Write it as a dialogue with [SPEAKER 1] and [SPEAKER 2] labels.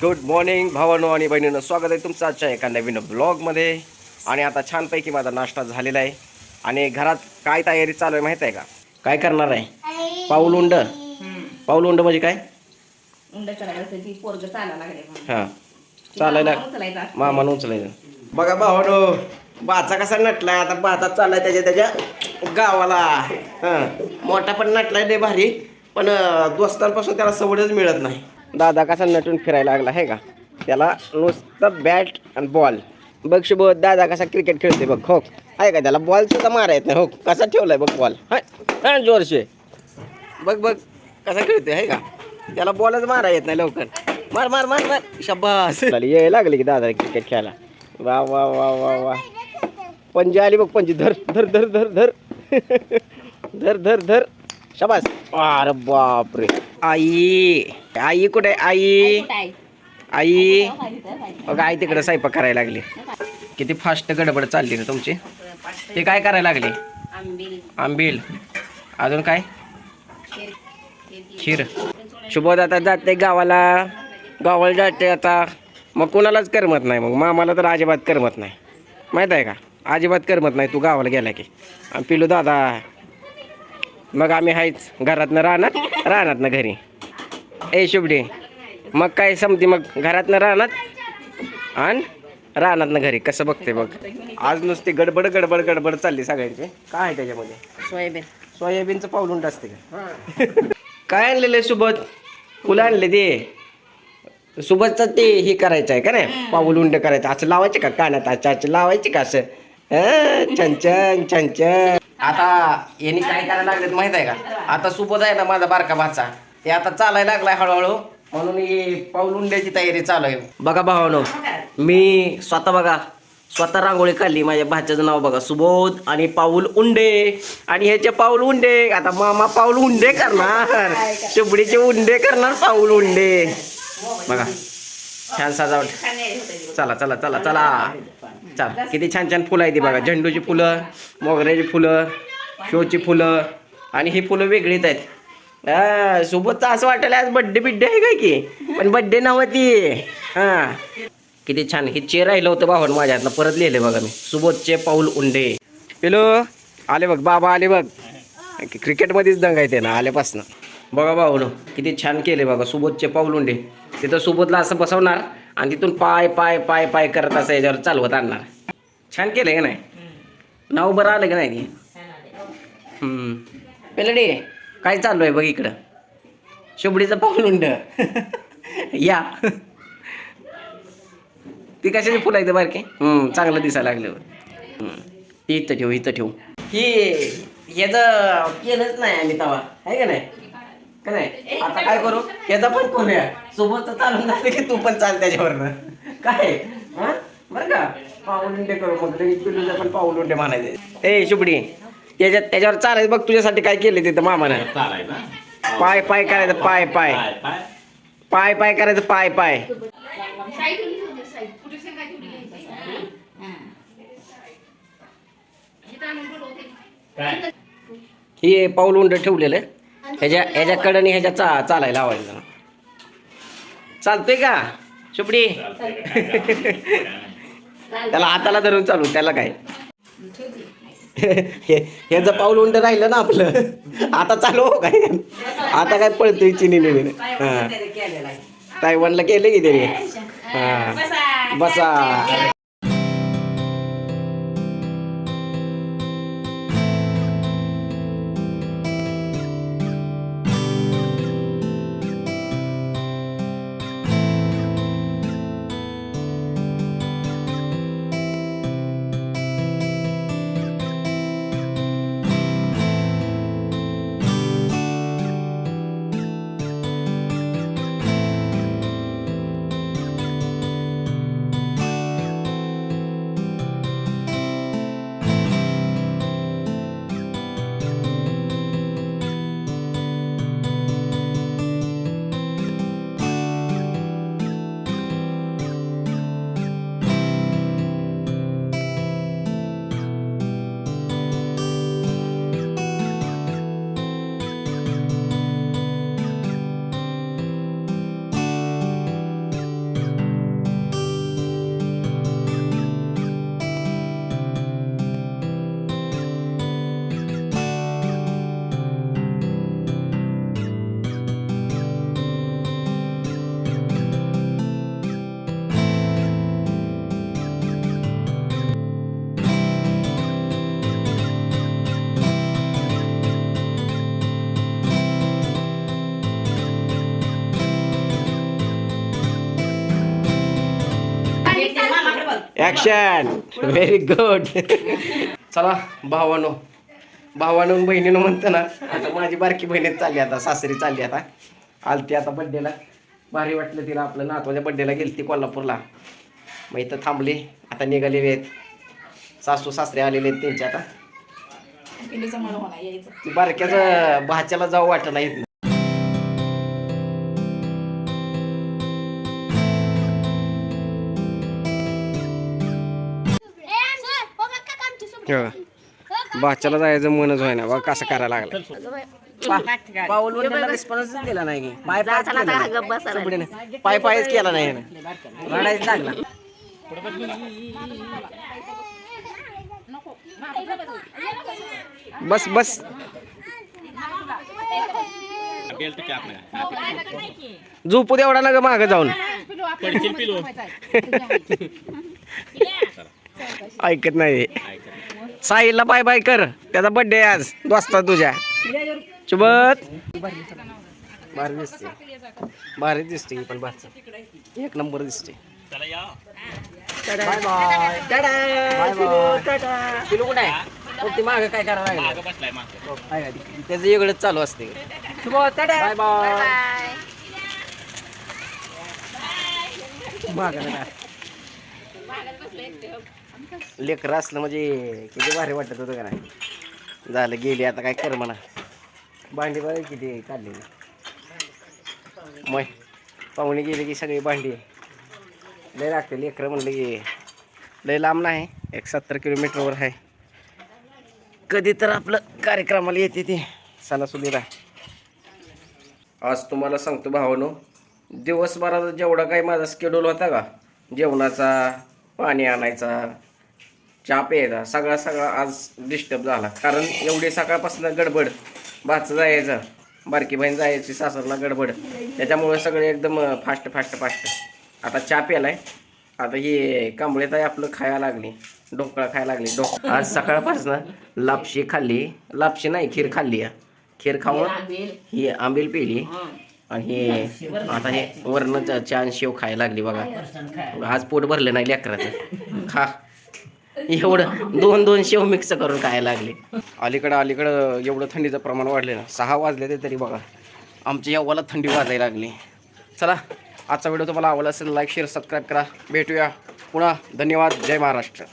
[SPEAKER 1] Good morning भावानो आणि बहिणीनं. स्वागत आहे तुमचं आजच्या एका नवीन ब्लॉगमध्ये आणि आता छानपैकी माझा नाश्ता झालेला आहे. आणि घरात काय तयारी चालू आहे माहीत आहे का? काय करणार आहे? पाऊल उंड. पाऊल उंड म्हणजे काय. हां. चालायला. मामानं उचलायचं बघा भावानो बाचा कसा नटलाय? आता बाचा चाललाय त्याच्या त्याच्या गावाला. हां. मोठा पण नटलाय लय भारी. पण दोस्तांपासून त्याला सवडच मिळत नाही. दादा कसा नटून फिरायला लागला आहे का? त्याला नुसतं बॅट आणि बॉल बघ शुभ दादा कसा क्रिकेट खेळते बघ हो. आहे का त्याला? बॉल सुद्धा मारा येत नाही हो. कसा ठेवलाय बघ बॉल हा जोरशे. बघ बघ कसा खेळते आहे का? त्याला बॉलच मारा येत नाही लवकर. मार मार मार मार. शब्बास याय लागले की दादा क्रिकेट खेळायला. वा वा वा वा वा. पंजी आली बघ पंजी. धर धर धर धर धर. धर धर धर. शबास. अरे बापरे. आई. आई कुठे? आहे? आई. आई. बघा आई तिकडे स्वयंपाक करायला लागली. किती फास्ट गडबड चालली ना तुमची. ते काय करायला लागले?
[SPEAKER 2] आंबील.
[SPEAKER 1] अजून काय?
[SPEAKER 2] खीर.
[SPEAKER 1] खीर शुभोद आता जाते गावाला. गावाला जाते आता. मग कोणालाच करमत नाही मग. मामाला तर अजिबात करमत नाही. माहीत आहे का? अजिबात करमत नाही. तू गावाला गेला की. आणि पिलू दादा मग आम्ही आहेच घरातनं राहणार? राहणार घरी. ए शुभडी मग काय समती मग? घरातनं राहणार? आणि. राहणार घरी. कसं बघते बघ. आज नुसती गडबड गडबड गडबड चालली सगळ्यांची. काय आहे त्याच्यामध्ये?
[SPEAKER 2] सोयाबीन.
[SPEAKER 1] सोयाबीनचं पाऊलून असते का? काय आणलेलं आहे सुबत? फुलं आणले ते. सुबतचं ते हे करायचं आहे का नाही? पाऊल उंड करायचं. असं लावायचे का कानात? अच्छा लावायचे का असं? छन छन छन छन. आता यांनी काय करायला लागलेत माहीत आहे का? आता सुबोध आहे ना माझा बारका भाचा. ते आता चालायला लागलाय हळूहळू. म्हणून ही पाऊल उंड्याची तयारी चालू आहे. बघा भावानो मी स्वतः बघा स्वतः रांगोळी काढली. माझ्या भाच्याचं नाव बघा सुबोध आणि पाऊल उंडे. आणि ह्याचे पाऊल उंडे. आता मामा पाऊल उंडे करणार. चिबडीचे उंडे करणार पाऊल उंडे. बघा छान सजावट. चला चला चला चला. चला किती छान छान फुलं आहे ती बघा. झेंडूची फुलं. मोगऱ्याची फुलं शोची फुलं. आणि ही फुलं वेगळीच आहेत. हा, सोबतचं असं वाटायला आज बड्डे बिड्डे आहे काय की? पण बड्डे नव्हती. हा. किती छान. हे चे राहिलं होतं बाबा माझ्या हातनं परत लिहिले बघा मी. सुबोधचे पाऊल उंडे. पेलो आले बघ. बाबा आले बघ. क्रिकेटमध्येच दंगायते ना आल्यापासनं. बघा भाऊनो किती छान केले बघा. सुबोधचे पाऊल उंडे. तिथं सुबोधला असं बसवणार. आणि तिथून पाय पाय पाय पाय करत असं याच्यावर चालवत आणणार. छान केलं का नाही? नाव बरं आलं का नाही. पेलडे काय चालू आहे बघ इकडं? शुबडीचं पाऊल उंड या. ती कशाची फुलं आहे बारके? हम्म चांगलं दिसायला लागलं. इथं ठेवू इथं ठेवू. ही ह्याचं केलंच नाही आम्ही तवा. आहे का नाही? का नाही? आता काय करू? ह्याचा पण करूया. सोबत चालून झालं की तू पण चाल त्याच्यावरनं काय? हा? बरं का? पाऊल उंडे करू. मग पिल्लूचं पण पाऊल उंडे म्हणायचे. ए शुबडी त्याच्यात त्याच्यावर चालायचं बघ तुझ्यासाठी काय केलं तिथं मामानं. पाय पाय करायचं पाय पाय पाय. पाय करायचं पाय पाय. हे. पाऊल उंड ठेवलेलं ह्याच्या ह्याच्या आणि ह्याच्या चा चालायला लावायचं जरा. चालतंय का? शुपडी त्याला हाताला धरून चालू त्याला काय? ह्याचं पाऊल उंड राहिलं ना आपलं. आता चालू हो काय? आता काय पळतोय चिनी निने. हा. तायवानला केलं की त्याने? हा. बसा. ऍक्शन व्हेरी गुड चला भावानो. भावानो आणि बहिणीनं म्हणतं ना आता माझी बारकी बहिणीच चालली आता सासरी चालली आता. आलती आता बड्डेला भारी वाटलं तिला आपलं नातवाच्या बड्डेला गेली ती कोल्हापूरला. मग इथं थांबली आता निघालेले आहेत सासू सासरे आलेले आहेत त्यांचे आता. ती बारक्याचं भाच्याला जाऊ वाटत नाही भाच्याला जायचं मनच होय ना बघ कसं करायला लागलं पाऊल दिला नाही की. पाय पायच केला नाही. चुपडीने. पाय पायच केला नाही ह्यानं. रडायच लागला. बस बस. झोपू देवढा ना ग मागं जाऊन. ऐकत नाही. साहिलला बाय बाय कर. त्याचा बर्थडे आज. दोस्ता तुझ्या. चुबत भारी दिसते. भारी दिसते ही पण भारचं एक नंबर दिसते. बाय बाय बाय बाय पिलू कुठे आहे? हो, ती मागं काय करायला ती? त्याचं वेगळंच चालू असते. बाय बाय मागं. लेकरं असलं म्हणजे किती भारी वाटत होतं का नाही? झालं गेली आता काय कर म्हणा. भांडी बघा किती काढली. मग पाहुणे गेले की सगळी भांडी. लय लागते लेकरं म्हणलं की लय लांब नाही एक सत्तर किलोमीटरवर आहे. कधी तर आपलं कार्यक्रमाला येते ते. सणासुदीला आज तुम्हाला सांगतो भावानो दिवसभराचा जेवढा काही माझा स्केड्यूल होता का जेवणाचा पाणी आणायचा चहा प्यायचा सगळा सगळा आज डिस्टर्ब झाला. कारण एवढी सकाळपासून गडबड. भाचं जायचं. बारकी बहीण जायची सासरला गडबड. त्याच्यामुळे सगळे एकदम फास्ट फास्ट फास्ट आता चहा प्यालाय आता ही कांबळे ताई आपलं खायला लागली. ढोकळा खायला लागली. ढोक आज सकाळपासून लापशी खाल्ली. लापशी नाही खीर खाल्ली. आहे. खीर खाऊन ही आंबील. पिली. आणि हे आता हे वरण चहा शेव खायला लागली बघा. आज पोट भरलं नाही लेकराचं. खा. एवढं दोन दोन शेव मिक्स करून खायला लागले. अलीकडं अलीकडं एवढं थंडीचं प्रमाण वाढले ना सहा वाजले ते तरी बघा. आमच्या यावाला थंडी वाजायला लागली. चला आजचा व्हिडिओ तुम्हाला आवडला असेल लाईक शेअर सबस्क्राईब करा. भेटूया पुन्हा. धन्यवाद. जय महाराष्ट्र.